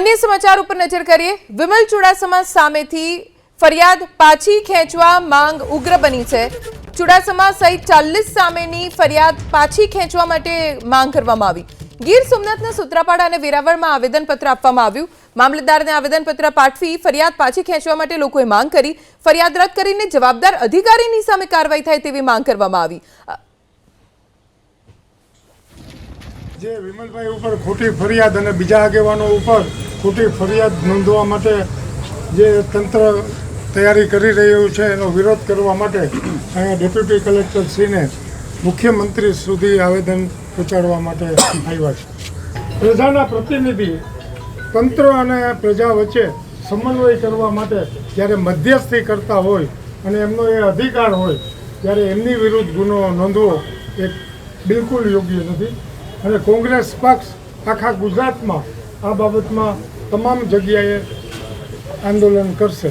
અન્ય સમાચાર ઉપર નજર કરીએ. વિમલ ચુડાસમા સામેથી ફરિયાદ પાછી ખેંચવા માંગ ઉગ્ર બની છે. ચુડાસમા સહિત ચાલીસ સામેની ફરિયાદ પાછી ખેંચવા માટે માંગ કરવામાં આવી. ગીર સોમનાથના સુત્રાપાડા અને વેરાવળમાં આવેદનપત્ર આપવામાં આવ્યું. મામલતદારને આવેદનપત્ર પાઠવી ફરિયાદ પાછી ખેંચવા માટે લોકોએ માંગ કરી. ફરિયાદ રદ કરીને જવાબદાર અધિકારીની સામે કાર્યવાહી થાય તેવી માંગ કરવામાં આવી. જે વિમલભાઈ ઉપર ખોટી ફરિયાદ અને બીજા આગેવાનો ઉપર ખોટી ફરિયાદ નોંધવા માટે જે તંત્ર તૈયારી કરી રહ્યું છે, એનો વિરોધ કરવા માટે અહીંયા ડેપ્યુટી કલેક્ટર શ્રીને મુખ્યમંત્રી સુધી આવેદન પહોંચાડવા માટે આવ્યા છે. પ્રજાના પ્રતિનિધિ તંત્ર અને પ્રજા વચ્ચે સમન્વય કરવા માટે જ્યારે મધ્યસ્થી કરતા હોય અને એમનો એ અધિકાર હોય, ત્યારે એમની વિરુદ્ધ ગુનો નોંધવો એ બિલકુલ યોગ્ય નથી. અને કોંગ્રેસ પક્ષ આખા ગુજરાતમાં આ બાબતમાં તમામ જગ્યાએ આંદોલન કરશે.